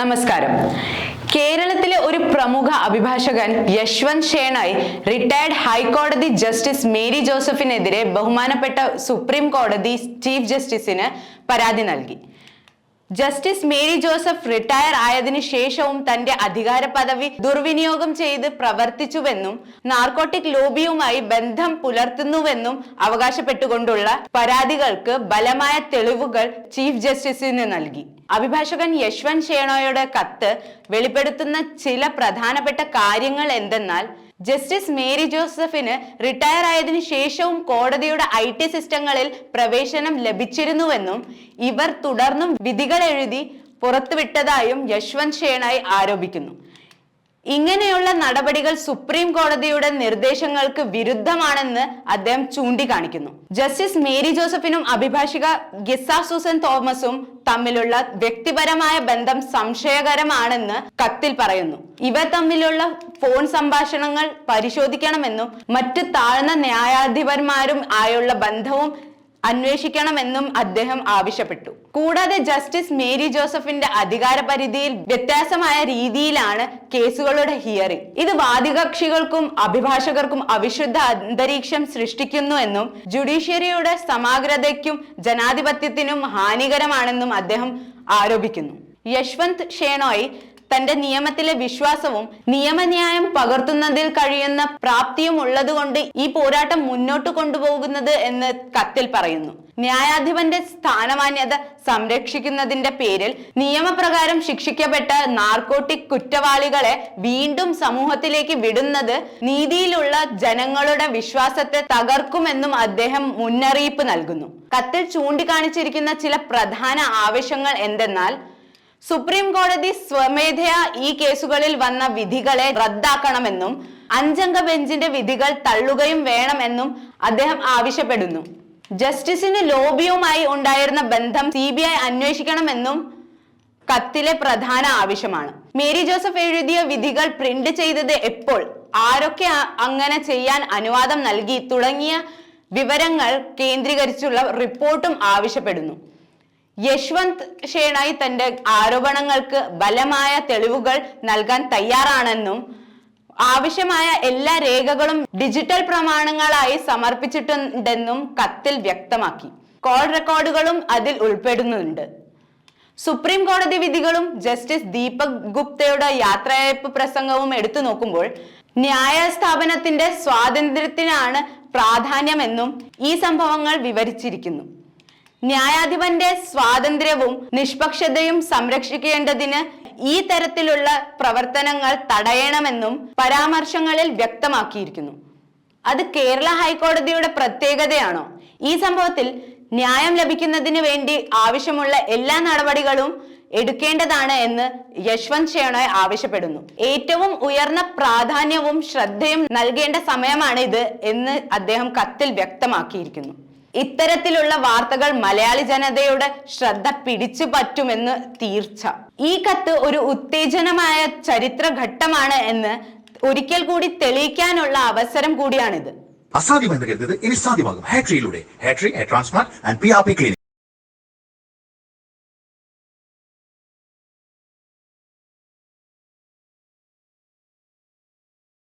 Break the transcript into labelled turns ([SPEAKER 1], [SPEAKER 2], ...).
[SPEAKER 1] നമസ്കാരം. കേരളത്തിലെ ഒരു പ്രമുഖ അഭിഭാഷകൻ യശ്വന്ത് ഷേണായി റിട്ടയർഡ് ഹൈക്കോടതി ജസ്റ്റിസ് മേരി ജോസഫിനെതിരെ ബഹുമാനപ്പെട്ട സുപ്രീം കോടതി ചീഫ് ജസ്റ്റിസിന് പരാതി നൽകി. ജസ്റ്റിസ് മേരി ജോസഫ് റിട്ടയർ ആയതിനു ശേഷവും തന്റെ അധികാര പദവി ദുർവിനിയോഗം ചെയ്ത് പ്രവർത്തിച്ചുവെന്നും നാർക്കോട്ടിക് ലോബിയുമായി ബന്ധം പുലർത്തുന്നുവെന്നും അവകാശപ്പെട്ടുകൊണ്ടുള്ള പരാതികൾക്ക് ബലമായ തെളിവുകൾ ചീഫ് ജസ്റ്റിസിന് നൽകി. അഭിഭാഷകൻ യശ്വന്ത് ഷേണോയുടെ കത്ത് വെളിപ്പെടുത്തുന്ന ചില പ്രധാനപ്പെട്ട കാര്യങ്ങൾ എന്തെന്നാൽ ജസ്റ്റിസ് മേരി ജോസഫിന് റിട്ടയർ ആയതിനു ശേഷവും കോടതിയുടെ ഐ ടി സിസ്റ്റങ്ങളിൽ പ്രവേശനം ലഭിച്ചിരുന്നുവെന്നും ഇവർ തുടർന്നും വിധികൾ എഴുതി പുറത്തുവിട്ടതായും യശ്വന്ത് ഷേണായി ആരോപിക്കുന്നു. ഇങ്ങനെയുള്ള നടപടികൾ സുപ്രീം കോടതിയുടെ നിർദ്ദേശങ്ങൾക്ക് വിരുദ്ധമാണെന്ന് അദ്ദേഹം ചൂണ്ടിക്കാണിക്കുന്നു. ജസ്റ്റിസ് മേരി ജോസഫിനും അഭിഭാഷിക ഗിസ സൂസൻ തോമസും തമ്മിലുള്ള വ്യക്തിപരമായ ബന്ധം സംശയകരമാണെന്ന് കത്തിൽ പറയുന്നു. ഇവ തമ്മിലുള്ള ഫോൺ സംഭാഷണങ്ങൾ പരിശോധിക്കണമെന്നും മറ്റ് താഴ്ന്ന ന്യായാധിപന്മാരും ആയുള്ള ബന്ധവും അന്വേഷിക്കണമെന്നും അദ്ദേഹം ആവശ്യപ്പെട്ടു. കൂടാതെ ജസ്റ്റിസ് മേരി ജോസഫിന്റെ അധികാര പരിധിയിൽ വ്യത്യാസമായ രീതിയിലാണ് കേസുകളുടെ ഹിയറിംഗ് ഇത് വാദികക്ഷികൾക്കും അഭിഭാഷകർക്കും അവിശുദ്ധ അന്തരീക്ഷം സൃഷ്ടിക്കുന്നു എന്നും ജുഡീഷ്യറിയുടെ സമഗ്രതയ്ക്കും ജനാധിപത്യത്തിനും ഹാനികരമാണെന്നും അദ്ദേഹം ആരോപിക്കുന്നു. യശ്വന്ത് ഷേണോയ് തന്റെ നിയമത്തിലെ വിശ്വാസവും നിയമന്യായം പകർത്തുന്നതിൽ കഴിയുന്ന പ്രാപ്തിയും ഉള്ളതുകൊണ്ട് ഈ പോരാട്ടം മുന്നോട്ട് കൊണ്ടുപോകുന്നത് എന്ന് കത്തിൽ പറയുന്നു. ന്യായാധിപന്റെ സ്ഥാനമാന്യത സംരക്ഷിക്കുന്നതിന്റെ പേരിൽ നിയമപ്രകാരം ശിക്ഷിക്കപ്പെട്ട നാർക്കോട്ടിക് കുറ്റവാളികളെ വീണ്ടും സമൂഹത്തിലേക്ക് വിടുന്നത് നീതിയിലുള്ള ജനങ്ങളുടെ വിശ്വാസത്തെ തകർക്കുമെന്നും അദ്ദേഹം മുന്നറിയിപ്പ് നൽകുന്നു. കത്തിൽ ചൂണ്ടിക്കാണിച്ചിരിക്കുന്ന ചില പ്രധാന ആവശ്യങ്ങൾ എന്തെന്നാൽ സുപ്രീം കോടതി സ്വമേധയാ ഈ കേസുകളിൽ വന്ന വിധികളെ റദ്ദാക്കണമെന്നും അഞ്ചംഗ ബെഞ്ചിന്റെ വിധികൾ തള്ളുകയും വേണമെന്നും അദ്ദേഹം ആവശ്യപ്പെടുന്നു. ജസ്റ്റിസിന് ലോബിയുമായി ഉണ്ടായിരുന്ന ബന്ധം സി ബി ഐ അന്വേഷിക്കണമെന്നും കത്തിലെ പ്രധാന ആവശ്യമാണ്. മേരി ജോസഫ് എഴുതിയ വിധികൾ പ്രിന്റ് ചെയ്തത് എപ്പോൾ? ആരൊക്കെ അങ്ങനെ ചെയ്യാൻ അനുവാദം നൽകി? തുടങ്ങിയ വിവരങ്ങൾ കേന്ദ്രീകരിച്ചുള്ള റിപ്പോർട്ടും ആവശ്യപ്പെടുന്നു. യശ്വന്ത് ഷേണായി തന്റെ ആരോപണങ്ങൾക്ക് ബലമായ തെളിവുകൾ നൽകാൻ തയ്യാറാണെന്നും ആവശ്യമായ എല്ലാ രേഖകളും ഡിജിറ്റൽ പ്രമാണങ്ങളായി സമർപ്പിച്ചിട്ടുണ്ടെന്നും കത്തിൽ വ്യക്തമാക്കി. കോൾ റെക്കോർഡുകളും അതിൽ ഉൾപ്പെടുന്നുണ്ട്. സുപ്രീം കോടതി വിധികളും ജസ്റ്റിസ് ദീപക് ഗുപ്തയുടെ യാത്രയയപ്പ് പ്രസംഗവും എടുത്തു നോക്കുമ്പോൾ ന്യായ സ്ഥാപനത്തിന്റെ സ്വാതന്ത്ര്യത്തിനാണ് പ്രാധാന്യമെന്നും ഈ സംഭവങ്ങൾ വിവരിച്ചിരിക്കുന്നു. ന്യായാധിപന്റെ സ്വാതന്ത്ര്യവും നിഷ്പക്ഷതയും സംരക്ഷിക്കേണ്ടതിന് ഈ തരത്തിലുള്ള പ്രവർത്തനങ്ങൾ തടയണമെന്നും പരാമർശങ്ങളിൽ വ്യക്തമാക്കിയിരിക്കുന്നു. അത് കേരള ഹൈക്കോടതിയുടെ പ്രത്യേകതയാണോ? ഈ സംഭവത്തിൽ ന്യായം ലഭിക്കുന്നതിന് വേണ്ടി ആവശ്യമുള്ള എല്ലാ നടപടികളും എടുക്കേണ്ടതാണ് എന്ന് യശ്വന്ത് ഷേണോയ് ആവശ്യപ്പെടുന്നു. ഏറ്റവും ഉയർന്ന പ്രാധാന്യവും ശ്രദ്ധയും നൽകേണ്ട സമയമാണ് ഇത് എന്ന് അദ്ദേഹം കത്തിൽ വ്യക്തമാക്കിയിരിക്കുന്നു. ഇത്തരത്തിലുള്ള വാർത്തകൾ മലയാളി ജനതയുടെ ശ്രദ്ധ പിടിച്ചു പറ്റുമെന്ന് തീർച്ച. ഈ കത്ത് ഒരു ഉത്തേജനമായ ചരിത്ര ഘട്ടമാണ് എന്ന് ഒരിക്കൽ കൂടി തെളിയിക്കാനുള്ള അവസരം കൂടിയാണിത്.
[SPEAKER 2] അസാധ്യമെന്ന് കരുതുന്നത് ഇനി സാധ്യമാകും. ഹാട്രിയിലൂടെ ഹാട്രി hair transplant and P R P clinic